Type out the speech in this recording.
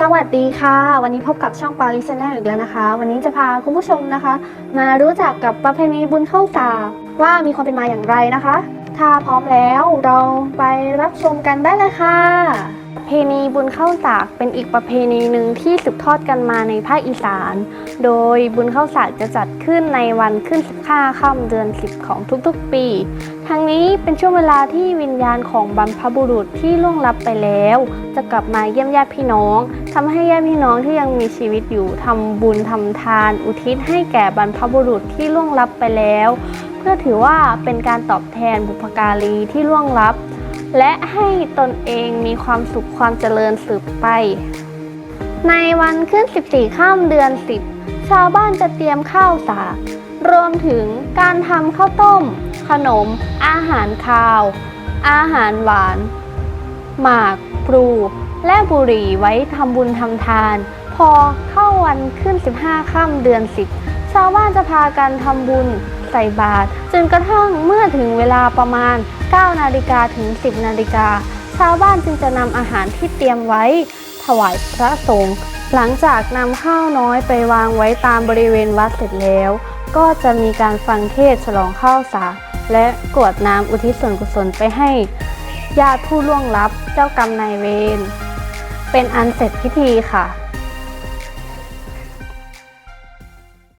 สวัสดีค่ะ วันนี้พบกับช่องปาริสแนลอีกแล้วนะคะ วันนี้จะพาคุณผู้ชมนะคะ มารู้จักกับประเพณีบุญเข้าสากว่ามีความเป็นมาอย่างไรนะคะ ถ้าพร้อมแล้วเราไปรับชมกันได้เลยค่ะประเพณีบุญเข้าสากเป็นอีกประเพณีหนึ่งที่สืบทอดกันมาในภาคอีสาน โดยบุญเข้าสากจะจัดขึ้นในวันขึ้น 15 ค่ำเดือน 10 ของทุกๆปี ทั้งนี้เป็นช่วงเวลาที่วิญญาณของบรรพบุรุษที่ล่วงลับไปแล้ว จะกลับมาเยี่ยมญาติพี่น้องทำให้ญาติพี่น้องที่ยังมีชีวิตอยู่ทำบุญทำทาน อุทิศให้แก่บรรพบุรุษที่ล่วงลับไปแล้ว เพื่อถือว่าเป็นการตอบแทนบุพการีที่ล่วงลับ และให้ตนเองมีความสุขความเจริญสืบไป ในวันขึ้น 14 ข้ามเดือน 10 ชาวบ้านจะเตรียมข้าวสาก รวมถึงการทำข้าวต้ม ขนม อาหารคาว อาหารหวาน หมากปลูและบุหรี่ไว้ทำบุญทำทาน พอเข้าวันขึ้น 15ค่ำเดือน 10 ชาวบ้านจะพากันทำบุญใส่บาตรจนกระทั่งเมื่อถึงเวลาประมาณ 9 นาฬิกาถึง 10 นาฬิกา ชาวบ้านจึงจะนำอาหารที่เตรียมไว้ ถวายพระสงฆ์ หลังจากนำข้าวน้อยไปวางไว้ตามบริเวณวัดเสร็จแล้ว ก็จะมีการฟังเทศฉลองข้าวสาและกวดน้ำอุทิศส่วนกุศลไปให้ญาติผู้ล่วงลับเจ้ากรรมนายเวรเป็นอันเสร็จพิธีค่ะ